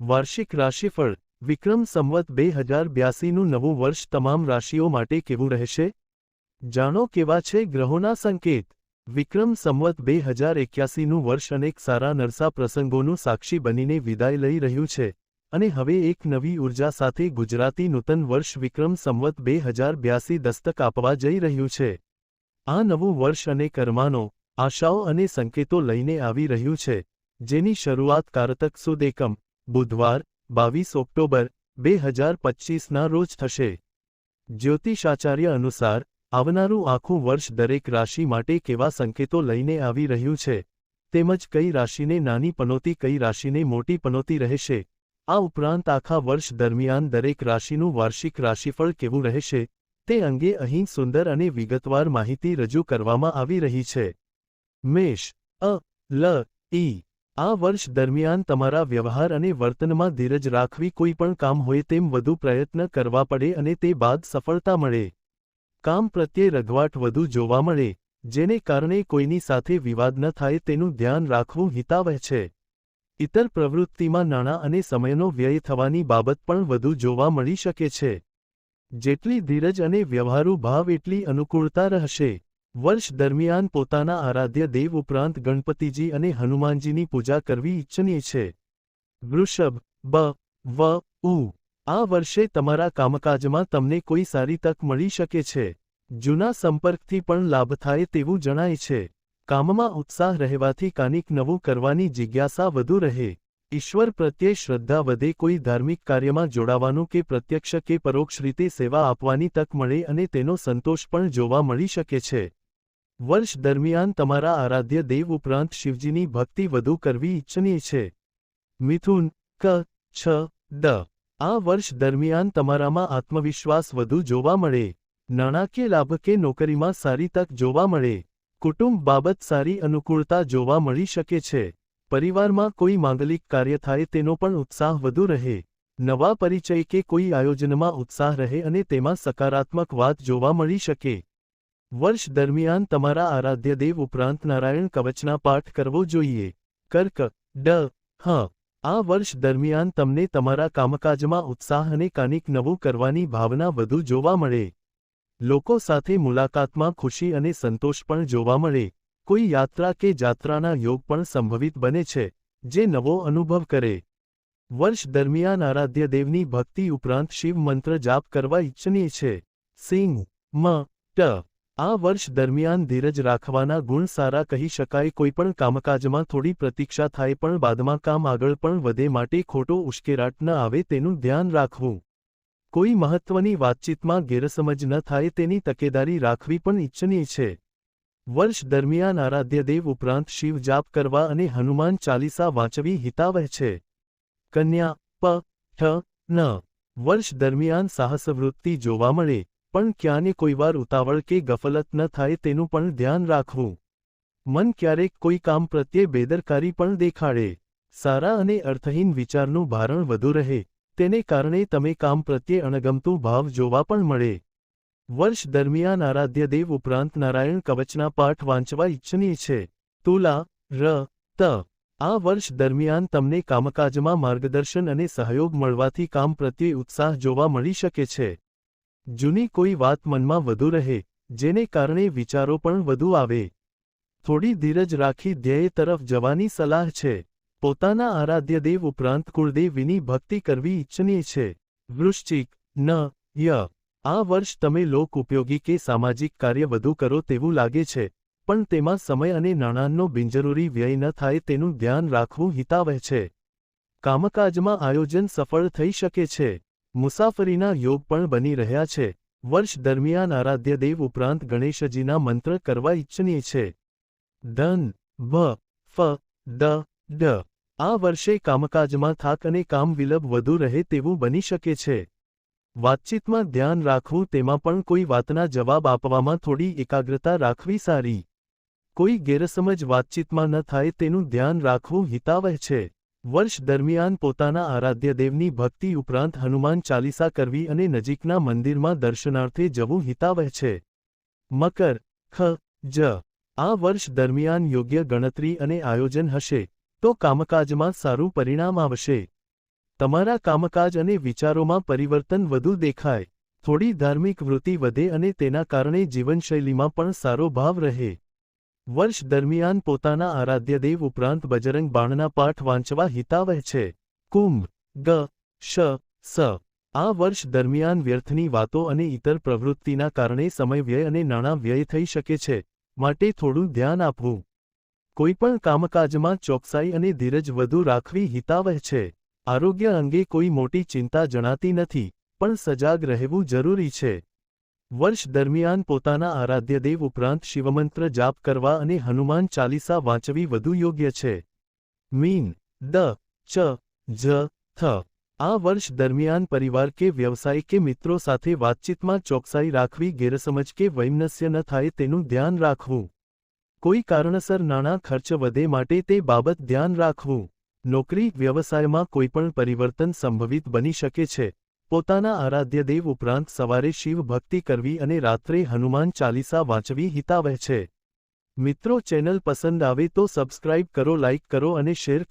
વાર્ષિક રાશિફળ, વિક્રમ સંવત બે હજાર બ્યાસીનું નવું વર્ષ તમામ રાશિઓ માટે કેવું રહેશે? જાણો કેવા છે ગ્રહોના સંકેત. વિક્રમ સંવત બે હજાર એક્યાસીનું વર્ષ અનેક સારા નરસા પ્રસંગોનું સાક્ષી બનીને વિદાય લઈ રહ્યું છે. અને હવે એક નવી ઊર્જા સાથે ગુજરાતી નૂતન વર્ષ વિક્રમ સંવત બે હજાર બ્યાસી દસ્તક આપવા જઈ રહ્યું છે. આ નવું વર્ષ અને કર્માનો આશાઓ અને સંકેતો લઈને આવી રહ્યું છે. જેની શરૂઆત કારતક સુદ એકમ બુધવાર, બાવીસ ઓક્ટોબર, બે હજાર પચ્ચીસના રોજ થશે. જ્યોતિષાચાર્ય અનુસાર, આવનારું આખું વર્ષ દરેક રાશિ માટે કેવા સંકેતો લઈને આવી રહ્યું છે? તેમજ કઈ રાશિને નાની પનોતી, કઈ રાશિને મોટી પનોતી રહેશે? આ ઉપરાંત આખા વર્ષ દરમિયાન દરેક રાશિનું વાર્ષિક રાશિફળ કેવું રહેશે? તે અંગે અહીં સુંદર અને વિગતવાર માહિતી રજૂ કરવામાં આવી રહી છે. મેષ, અ, લ, ઈ આ વર્ષ દરમિયાન તમારા વ્યવહાર અને વર્તનમાં ધીરજ રાખવી કોઈ પણ કામ હોય તેમ વધુ પ્રયત્ન કરવા પડે અને તે બાદ સફળતા મળે. કામ પ્રત્યે રઘવાટ વધુ જોવા મળે, જેને કારણે કોઈની સાથે વિવાદ ન થાય તેનું ધ્યાન રાખવું હિતાવહ છે. ઇતર પ્રવૃત્તિમાં નાણાં અને સમયનો વ્યય થવાની બાબત પણ વધુ જોવા મળી શકે છે. જેટલી ધીરજ અને વ્યવહારુ ભાવ એટલી અનુકૂળતા રહેશે. વર્ષ દરમિયાન પોતાના આરાધ્ય દેવ ઉપરાંત ગણપતિજી અને હનુમાનજીની પૂજા કરવી ઇચ્છનીય છે. વૃષભ, બ, વ, ઉ. આ વર્ષે તમારા કામકાજમાં તમને કોઈ સારી તક મળી શકે છે. જૂના સંપર્કથી પણ લાભ થાય તેવું જણાય છે. કામમાં ઉત્સાહ રહેવાથી કાનિક નવું કરવાની જિજ્ઞાસા વધુ રહે. ઈશ્વર પ્રત્યે શ્રદ્ધા વધે કોઈ ધાર્મિક કાર્યમાં જોડાવાનું કે પ્રત્યક્ષ કે પરોક્ષ રીતે સેવા આપવાની તક મળે અને તેનો સંતોષ પણ જોવા મળી શકે છે. વર્ષ દરમિયાન તમારા આરાધ્ય દેવ ઉપરાંત શિવજીની ભક્તિ વધુ કરવી ઇચ્છનીય છે. મિથુન, ક, છ, દ. આ વર્ષ દરમિયાન તમારામાં આત્મવિશ્વાસ વધુ જોવા મળે. નાણાકીય લાભ કે નોકરીમાં સારી તક જોવા મળે. કુટુંબ બાબત સારી અનુકૂળતા જોવા મળી શકે છે. પરિવારમાં કોઈ માંગલિક કાર્ય થાય તેનો પણ ઉત્સાહ વધુ રહે. નવા પરિચય કે કોઈ આયોજનમાં ઉત્સાહ રહે અને તેમાં સકારાત્મક વાત જોવા મળી શકે. વર્ષ દરમિયાન તમારા આરાધ્ય દેવ ઉપરાંત નારાયણ કવચના પાઠ કરવો જોઈએ. કર્ક, ડ, હ. આ વર્ષ દરમિયાન તમને તમારા કામકાજમાં ઉત્સાહ અને કાનિક નવું કરવાની ભાવના વધુ જોવા મળે. લોકો સાથે મુલાકાતમાં ખુશી અને સંતોષ પણ જોવા મળે. કોઈ યાત્રા કે જાત્રાના યોગ પણ સંભવિત બને છે, જે નવો અનુભવ કરે. વર્ષ દરમિયાન આરાધ્ય દેવની ભક્તિ ઉપરાંત શિવ મંત્ર જાપ કરવા ઇચ્છનીય છે. સિંહ, મ, ટ. આ વર્ષ દરમિયાન ધીરજ રાખવાના ગુણ સારા કહી શકાય. કોઈપણ કામકાજમાં થોડી પ્રતીક્ષા થાય પણ બાદમાં કામ આગળ પણ વધે માટે ખોટો ઉશ્કેરાટ ન આવે તેનું ધ્યાન રાખવું. કોઈ મહત્વની વાતચીતમાં ગેરસમજ ન થાય તેની તકેદારી રાખવી પણ ઇચ્છનીય છે. વર્ષ દરમિયાન આરાધ્યદેવ ઉપરાંત શિવ જાપ કરવા અને હનુમાન ચાલીસા વાંચવી હિતાવહ છે. કન્યા, પ, ઠ, ન. વર્ષ દરમિયાન સાહસવૃત્તિ જોવા મળે. પણ ક્યાંને કોઈવાર ઉતાવળ કે ગફલત ન થાય તેનું પણ ધ્યાન રાખવું. મન ક્યારેક કોઈ કામ પ્રત્યે બેદરકારી પણ દેખાડે. સારા અને અર્થહીન વિચારનું ભારણ વધુ રહે. તેને કારણે તમે કામ પ્રત્યે અણગમતું ભાવ જોવા પણ મળે. વર્ષ દરમિયાન આરાધ્ય દેવ ઉપરાંત નારાયણ કવચના પાઠ વાંચવા ઇચ્છનીય છે. તુલા, ર, ત. આ વર્ષ દરમિયાન તમને કામકાજમાં માર્ગદર્શન અને સહયોગ મળવાથી કામ પ્રત્યે ઉત્સાહ જોવા મળી શકે છે. જૂની કોઈ વાત મનમાં વધુ રહે, જેને કારણે વિચારો પણ વધુ આવે. થોડી ધીરજ રાખી ધ્યેય તરફ જવાની સલાહ છે. પોતાના આરાધ્યદેવ ઉપરાંત કુળદેવીની ભક્તિ કરવી ઇચ્છનીય છે. વૃશ્ચિક, ન, ય. આ વર્ષ તમે લોક ઉપયોગી કે સામાજિક કાર્ય વધુ કરો તેવું લાગે છે, પણ તેમાં સમય અને નાણાંનો બિનજરૂરી વ્યય ન થાય તેનું ધ્યાન રાખવું હિતાવહ છે. કામકાજમાં આયોજન સફળ થઈ શકે છે. મુસાફરીના યોગ પણ બની રહ્યા છે. વર્ષ દરમિયાન આરાધ્ય દેવ ઉપરાંત ગણેશજીના મંત્ર કરવા ઇચ્છનીય છે. ધન ભ ફ, દ, ડ. આ વર્ષે કામકાજમાં થાક અને કામ વિલંબ વધુ રહે તેવું બની શકે છે. વાતચીતમાં ધ્યાન રાખવું તેમાં પણ કોઈ વાતના જવાબ આપવામાં થોડી એકાગ્રતા રાખવી સારી. કોઈ ગેરસમજ વાતચીતમાં ન થાય તેનું ધ્યાન રાખવું હિતાવહ છે. વર્ષ દરમિયાન પોતાના આરાધ્યદેવની ભક્તિ ઉપરાંત હનુમાન ચાલીસા કરવી અને નજીકના મંદિરમાં દર્શનાર્થે જવું હિતાવહ છે. મકર, ખ, જ. આ વર્ષ દરમિયાન યોગ્ય ગણતરી અને આયોજન હશે, તો કામકાજમાં સારું પરિણામ આવશે. તમારા કામકાજ અને વિચારોમાં પરિવર્તન વધુ દેખાય. થોડી ધાર્મિક વૃત્તિ વધે અને તેના કારણે જીવનશૈલીમાં પણ સારો ભાવ રહે. વર્ષ દરમિયાન પોતાના આરાધ્યદેવ ઉપરાંત બજરંગ બાણના પાઠ વાંચવા હિતાવહ છે. કુંભ, ગ, શ, સ. આ વર્ષ દરમિયાન વ્યર્થની વાતો અને ઇતર પ્રવૃત્તિના કારણે સમય વ્યય અને નાણાં વ્યય થઈ શકે છે, માટે થોડું ધ્યાન આપવું. કોઈપણ કામકાજમાં ચોકસાઈ અને ધીરજ વધુ રાખવી હિતાવહ છે. આરોગ્ય અંગે કોઈ મોટી ચિંતા જણાતી નથી, પણ સજાગ રહેવું જરૂરી છે. વર્ષ દરમિયાન પોતાના આરાધ્યદેવ ઉપરાંત શિવમંત્ર જાપ કરવા અને હનુમાન ચાલીસા વાંચવી વધુ યોગ્ય છે. મીન, દ, ચ, જ, થ. આ વર્ષ દરમિયાન પરિવાર કે વ્યવસાય કે મિત્રો સાથે વાતચીતમાં ચોકસાઈ રાખવી ગેરસમજ કે વૈમનસ્ય ન થાય તેનું ધ્યાન રાખવું. કોઈ કારણસર નાણાં ખર્ચ વધે માટે તે બાબત ધ્યાન રાખવું. નોકરી, વ્યવસાયમાં કોઈપણ પરિવર્તન સંભવિત બની શકે છે. પોતાના આરાધ્યદેવ ઉપરાંત સવારે શિવ ભક્તિ કરવી અને રાત્રે હનુમાન ચાલીસા વાંચવી હિતાવહ છે. મિત્રો, ચેનલ પસંદ આવે તો સબસ્ક્રાઇબ કરો, લાઇક કરો અને શેર